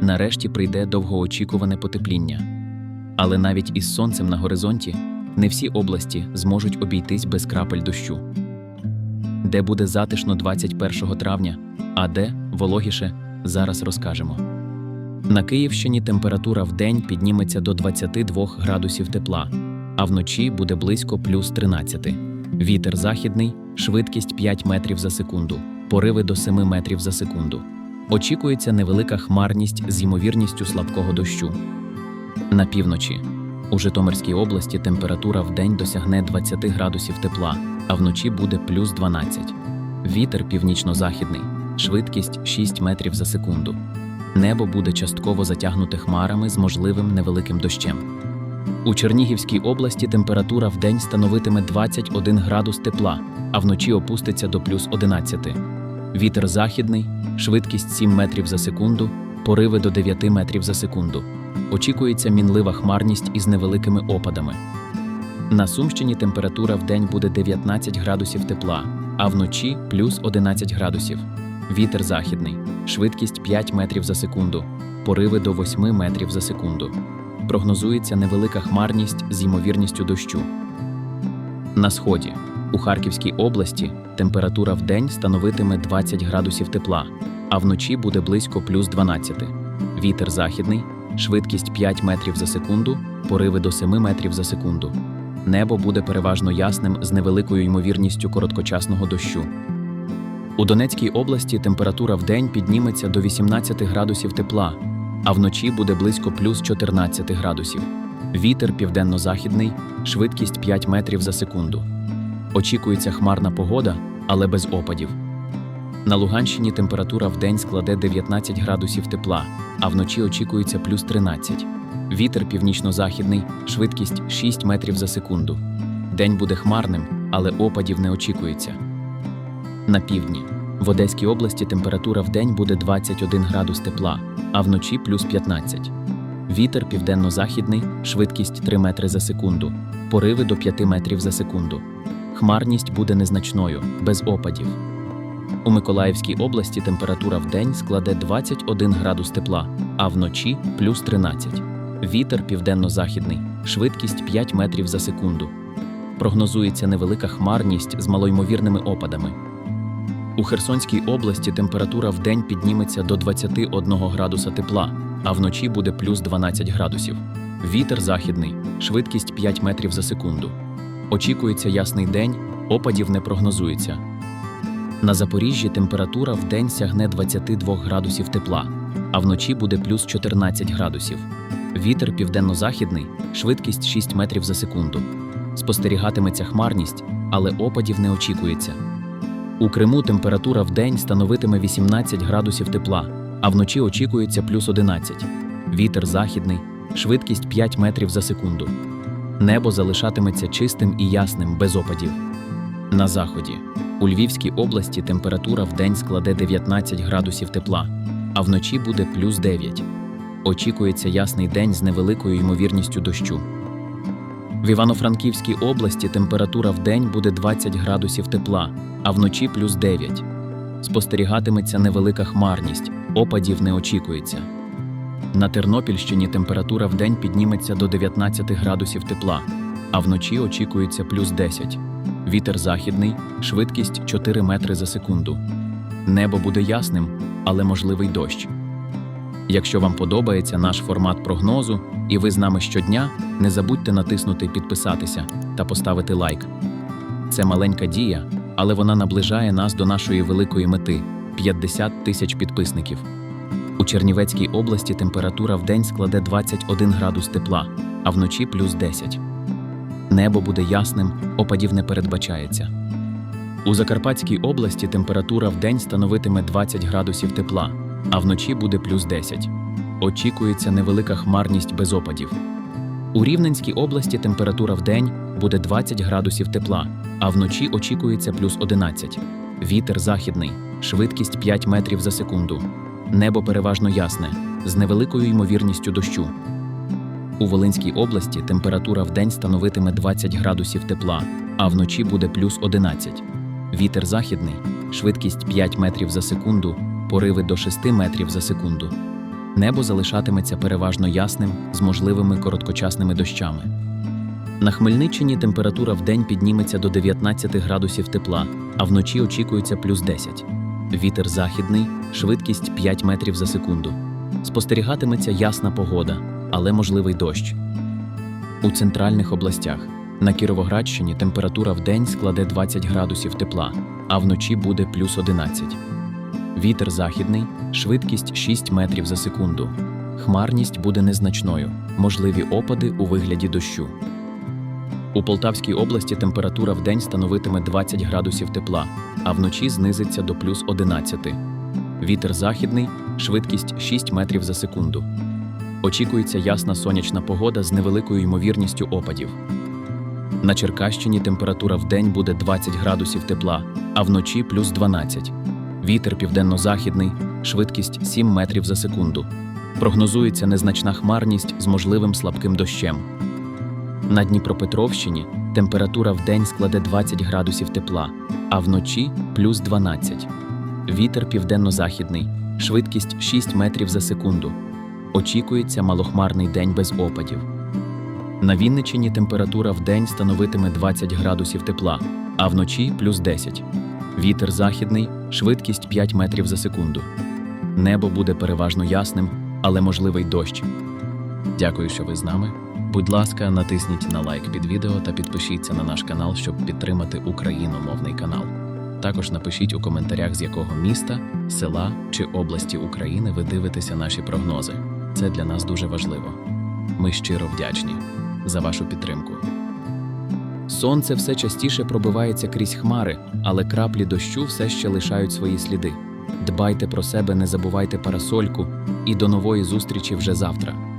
нарешті прийде довгоочікуване потепління. Але навіть із сонцем на горизонті не всі області зможуть обійтись без крапель дощу. Де буде затишно 21 травня, а де вологіше, зараз розкажемо. На Київщині температура в день підніметься до 22 градусів тепла, а вночі буде близько плюс 13. Вітер західний, швидкість 5 метрів за секунду, пориви до 7 метрів за секунду. Очікується невелика хмарність з ймовірністю слабкого дощу. На півночі у Житомирській області температура в досягне 20 градусів тепла, а вночі буде плюс 12. Вітер північно-західний, швидкість 6 метрів за секунду. Небо буде частково затягнуте хмарами з можливим невеликим дощем. У Чернігівській області температура в день становитиме 21 градус тепла, а вночі опуститься до плюс 11. Вітер західний, швидкість 7 метрів за секунду, пориви до 9 метрів за секунду. Очікується мінлива хмарність із невеликими опадами. На Сумщині температура в день буде 19 градусів тепла, а вночі плюс 11 градусів. Вітер західний, швидкість 5 метрів за секунду, пориви до 8 метрів за секунду. Прогнозується невелика хмарність з ймовірністю дощу. На сході у Харківській області температура в день становитиме 20 градусів тепла, а вночі буде близько плюс 12. Вітер західний, швидкість 5 метрів за секунду, пориви до 7 метрів за секунду. Небо буде переважно ясним з невеликою ймовірністю короткочасного дощу. У Донецькій області температура в день підніметься до 18 градусів тепла, а вночі буде близько плюс 14 градусів. Вітер південно-західний, швидкість 5 метрів за секунду. Очікується хмарна погода, але без опадів. На Луганщині температура в день складе 19 градусів тепла, а вночі очікується плюс 13. Вітер північно-західний, швидкість 6 метрів за секунду. День буде хмарним, але опадів не очікується. На півдні в Одеській області температура в день буде 21 градус тепла, а вночі плюс 15. Вітер південно-західний, швидкість 3 метри за секунду, пориви до 5 метрів за секунду. Хмарність буде незначною, без опадів. У Миколаївській області температура в день складе 21 градус тепла, а вночі плюс 13. Вітер південно-західний, швидкість 5 метрів за секунду. Прогнозується невелика хмарність з малоймовірними опадами. У Херсонській області температура в день підніметься до 21 градуса тепла, а вночі буде плюс 12 градусів. Вітер західний, швидкість 5 метрів за секунду. Очікується ясний день, опадів не прогнозується. На Запоріжжі температура в день сягне 22 градусів тепла, а вночі буде плюс 14 градусів. Вітер південно-західний, швидкість 6 метрів за секунду. Спостерігатиметься хмарність, але опадів не очікується. У Криму температура в день становитиме 18 градусів тепла, а вночі очікується плюс 11. Вітер західний, швидкість 5 метрів за секунду. Небо залишатиметься чистим і ясним без опадів. На заході у Львівській області температура в день складе 19 градусів тепла, а вночі буде плюс 9. Очікується ясний день з невеликою ймовірністю дощу. В Івано-Франківській області температура в день буде 20 градусів тепла, а вночі плюс 9. Спостерігатиметься невелика хмарність, опадів не очікується. На Тернопільщині температура в день підніметься до 19 градусів тепла, а вночі очікується плюс 10. Вітер західний, швидкість 4 метри за секунду. Небо буде ясним, але можливий дощ. Якщо вам подобається наш формат прогнозу і ви з нами щодня, не забудьте натиснути підписатися та поставити лайк. Це маленька дія, але вона наближає нас до нашої великої мети 50 тисяч підписників. Чернівецькій області температура в день складе 21 градус тепла, а вночі плюс 10. Небо буде ясним, опадів не передбачається. У Закарпатській області температура в день становитиме 20 градусів тепла, а вночі буде плюс 10. Очікується невелика хмарність без опадів. У Рівненській області температура в день буде 20 градусів тепла, а вночі очікується плюс 11. Вітер західний, швидкість 5 метрів за секунду. Небо переважно ясне, з невеликою ймовірністю дощу. У Волинській області температура в день становитиме 20 градусів тепла, а вночі буде плюс 11. Вітер західний, швидкість 5 метрів за секунду, пориви до 6 метрів за секунду. Небо залишатиметься переважно ясним з можливими короткочасними дощами. На Хмельниччині температура вдень підніметься до 19 градусів тепла, а вночі очікується плюс 10. Вітер західний, швидкість 5 метрів за секунду. Спостерігатиметься ясна погода, але можливий дощ. У центральних областях на Кіровоградщині температура вдень складе 20 градусів тепла, а вночі буде плюс 11. Вітер західний, швидкість 6 метрів за секунду. Хмарність буде незначною, можливі опади у вигляді дощу. У Полтавській області температура вдень становитиме 20 градусів тепла, а вночі знизиться до плюс 11. Вітер західний, швидкість 6 метрів за секунду. Очікується ясна сонячна погода з невеликою ймовірністю опадів. На Черкащині температура вдень буде 20 градусів тепла, а вночі плюс 12. Вітер південно-західний, швидкість 7 метрів за секунду. Прогнозується незначна хмарність з можливим слабким дощем. На Дніпропетровщині температура вдень складе 20 градусів тепла, а вночі плюс 12. Вітер південно-західний, швидкість 6 метрів за секунду. Очікується малохмарний день без опадів. На Вінниччині температура вдень становитиме 20 градусів тепла, а вночі плюс 10. Вітер західний, швидкість 5 метрів за секунду. Небо буде переважно ясним, але можливий дощ. Дякую, що ви з нами. Будь ласка, натисніть на лайк під відео та підпишіться на наш канал, щоб підтримати україномовний канал. Також напишіть у коментарях, з якого міста, села чи області України ви дивитеся наші прогнози. Це для нас дуже важливо. Ми щиро вдячні за вашу підтримку. Сонце все частіше пробивається крізь хмари, але краплі дощу все ще лишають свої сліди. Дбайте про себе, не забувайте парасольку, і до нової зустрічі вже завтра.